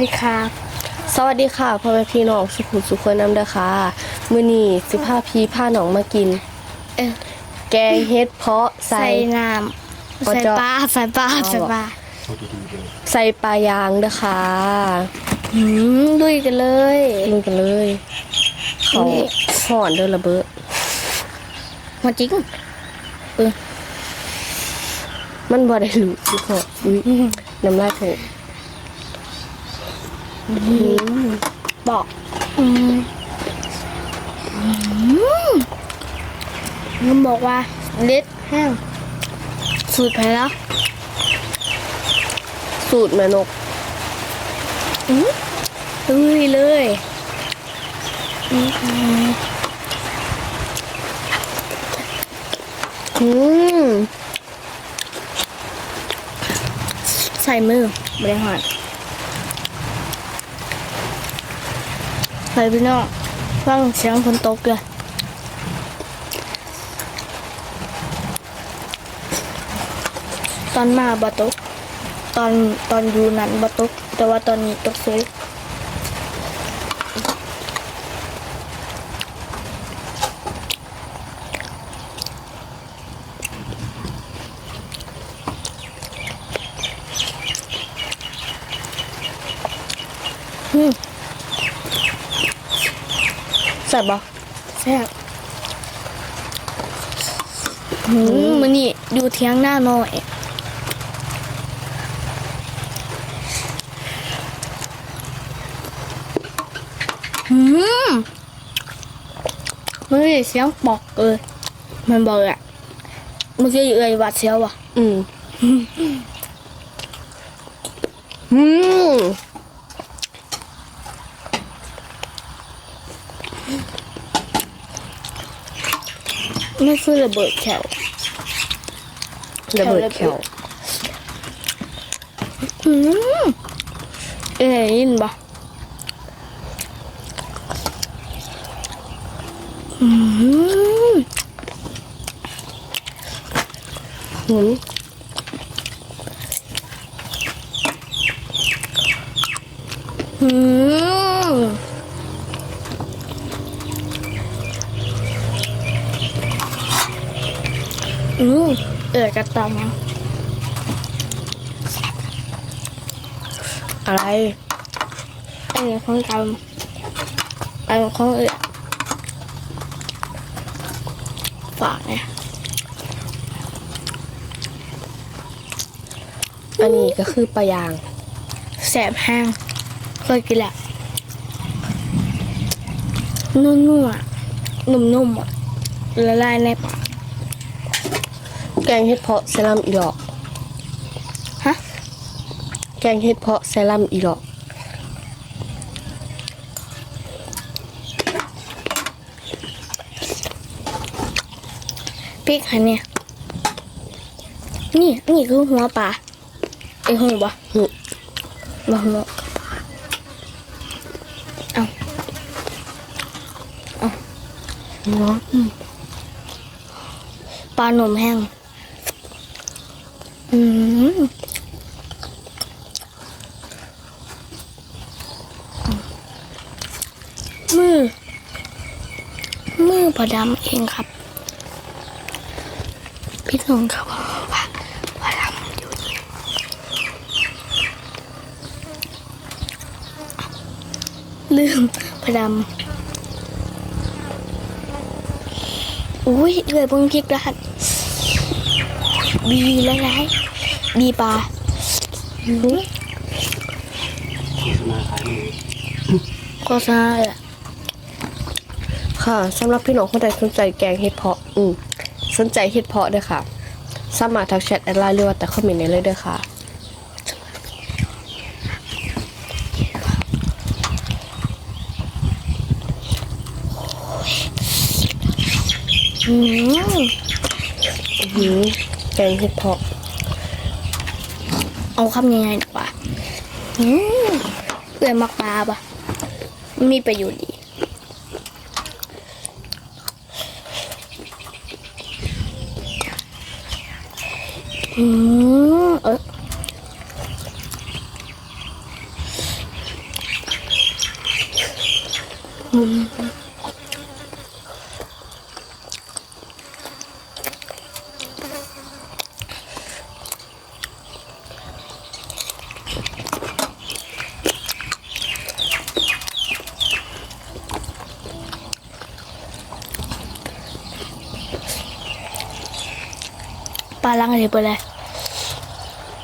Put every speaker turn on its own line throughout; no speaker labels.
สวัสดีครับ
สวัสดีค่ะพ่อแม่พี่น้องสุขุมสุขคนน้ำเด้อค่ะ มื้อนี้สิพาพี่พาน้องมากิน
เออ
แกงเฮ็ดเพาะใส่
ใส่น้ำ
ก็
ใส่
จะ
ปลาใส่ปลา
เอา
ใส่ปลา
ใส่ปลายางเด้อค่ะ
หืมดุยกันเลย
กินกันเลย เขาห่อนเด้อระเบ้อ
มาจริง
มันบ่ได้รู้สิพ่ออุ้ยน้ำลายโผล่
บอกอืมอืมมันบอกว่าเล็ดแห้งสูตรไปแล้ว
สูตรแม่นก
ดุยเลยอืม
อืม
ใส่มือไม่ได้หอด ใส่พี่น้องฟังเสียงฝนตกเลยตอนมาบาตก ตอนตอนอยู่นั้นบาตก แต่ว่าตอนนี้ตกซื้อ
ส่ บบ่
แซ่บหืมมันนี่อยู่เที่ยงหน้าหน่อยหืมมันนี่เสียงปอกเลยมันบอกอะเมื่อกี้เอ่ยหวัดเสียวอะ
อืม อืม
ไม่คือระเบิดแขว
ระเบิดแขว
อืมเอ้ยยินบ่อืม
หมุน
อืม อืมเอ๋ยกระตอม
อะไร
อันนี้ของกำอันนี้ของเอ๋ยฝากเนี่ย
อันนี้ก็คือปลายาง
แสบแห้งเคยกินแหละนุ่มๆอะนุ่มๆอะละลายในปาก
แกงเฮ็ดเพาะเซรั่มอีหลอก
ฮะ
แกงเฮ็ดเพาะเซรั่มอีหลอก
พริกหันเนี่ย นี่นี่คือหัวปลาไอ้หัวบ่
หึ
บ่หัวเอา
เนาะ
ปลาหนมแห้ง อืมมือ มื อพอดำเองครับ พี่น้องเขาบอกว่าพอดำอยู่นี่ลืมพอดำอุ้ยเลยเพิ่งพริกแล้วครับบีละลายบีปลาอุ๊ยโฆษณาเลยอะ
ค่ะสำหรับพี่น้องคนใดสนใจแกงเฮ็ดเพาะอืมสนใจเฮ็ดเพาะด้อค่ะ สามารถทักแชทแอดไลน์หรือว่าแต่คอมเมนต์ได้เลยด้อค่ะ
อืม
หืมแกงเห็ดเพาะ
เอาคำยังไงดีกว่าอืมเปื่อยมักปลาปะมีประโยชน์ดี อืมเออ ปลาลังอะไรไปเลย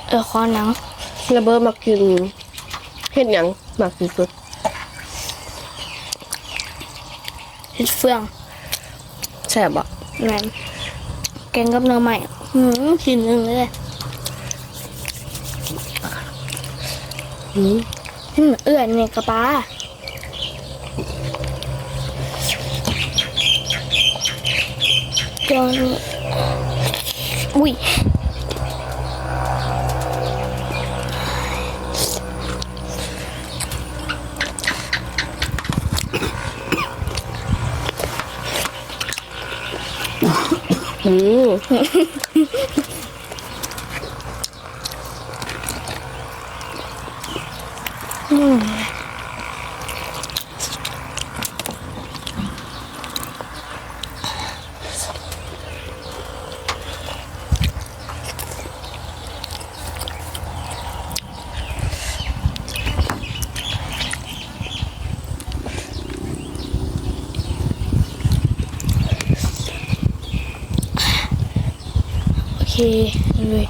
เออคอหนัง
ระเบิดมากินเห็ดหยังมากที่สุด
เห็ดเฟือง
แซ่บอะ
แมนแกงกับเนื้อใหม่หืมกินหนึ่งเลย
อืม
หืมเอื่อนเนี่ยกระปลาจน อุ้ย
อืม
โอ เคเลย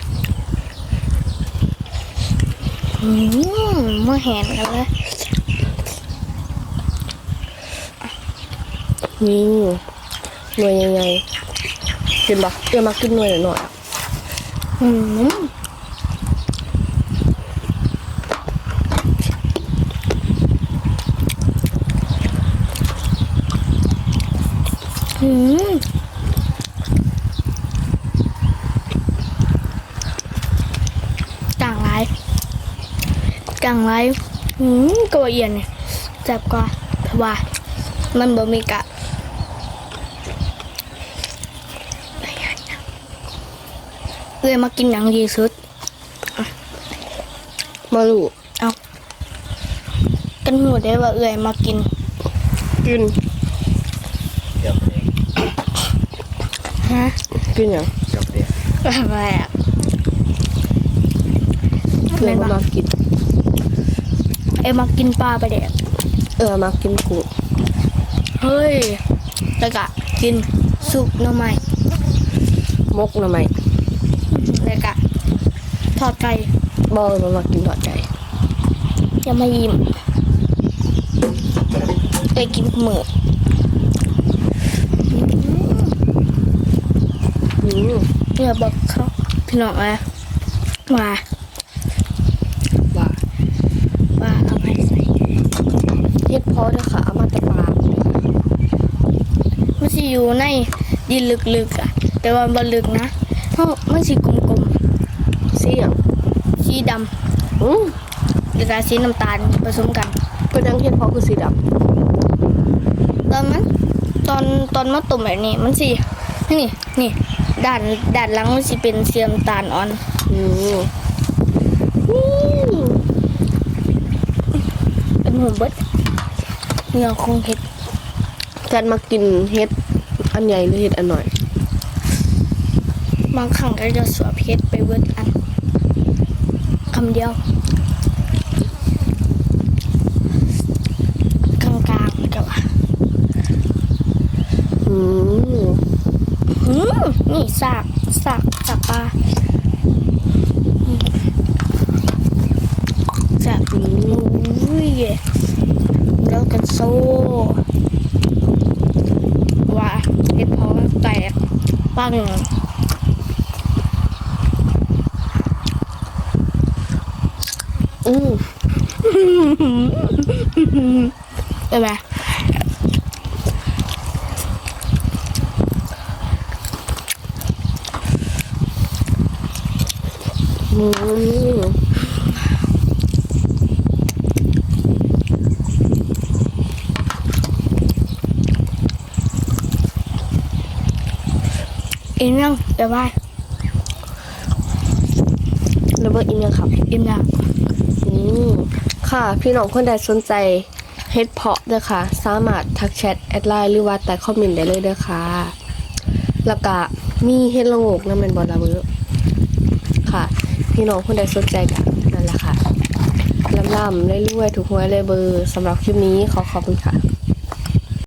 อืมมาแหนกันเลย
นี่หน่วยยังไงกินปะเดี๋ยวมากินหน่วยหน่อยๆอะ
อืมอืมกลางไร กลางไรอืมกระเอียนเนี่ยจับกว่าเพราะว่า มันบ่มีกะเอ้ยมากินหนังดีสุด
มาลูก
เอากันหูได้ว่าเอ้ยมากิน
กิน
เกือบเอง
ฮะ
กินหยัง
เกือบเอง
อะไรอะ
เพื่อนมากิน
เอ้ยมากินปลาไปเด็ก
เออมากินกุ้ง
เฮ้ยแล้วก็กินซุปหน่อไม้
มกหน่อไม้
แล้วก็ทอดไก่
บอลมามากินทอดไก่
ยังไม่ยิ้มเอ้ยกินหมือ
อืม
เนี่ยบอกเขาพี่น้องอะว่า
ว่า
ว่าเอาไปใส่
เฮ็ดเพอเด้อค่ะเอามาแตะปลา
มันสิอยู่ในดินลึกๆอะแต่ว่าบ่ลึกนะเพราะมันสิกลม
เสี่ยง
ๆสีดำ
อืม
หรือกับสีน้ำตาลผสมกัน
ก็ยังเฮ็ดเพอคือสีด
ตอนมันตอนตอนมาต้มแบบนี้มันสินี่นี่ด้านด้านหลังมันสิเป็นเสียมตาลอ่อนำ
อืมอืม
เป็นหมูเบิด เนื้อคงเห็ด
แฟนมากินเฮ็ดอันใหญ่หรือเฮ็ดอันหน่อย
บางครั้งก็จะสวบเห็ดไปเบิดอันคำเดียวกลางๆกับว่า
อืม
อืมนี่สากสากสากปลาอืมสากอุ้ยแล้วกันโซ่ว่าเห็ดเพอแตก ปัง
อืม
ใช่ไหม
อืม
อิ่มยังเดี๋ยวไป
แล้วเบอร์อิมยังครับ
อิ่มยัง
ค่ะ พี่น้องคนใดสนใจเฮ็ดเพาะเด้อค่ะ สามารถทักแชทแอดไลน์หรือว่าแต่คอมเมนต์ได้เลยเด้อค่ะ แล้วก็มีเฮ็ดละโงกน้ำม่นบ่ล่ะเบ้อค่ะ พี่น้องคนใดสนใจกันนั่นแหละค่ะลำๆเรื่อยๆถูกหวยเลยเบอร์สำหรับคลิปนี้ขอขอบคุณค่ะ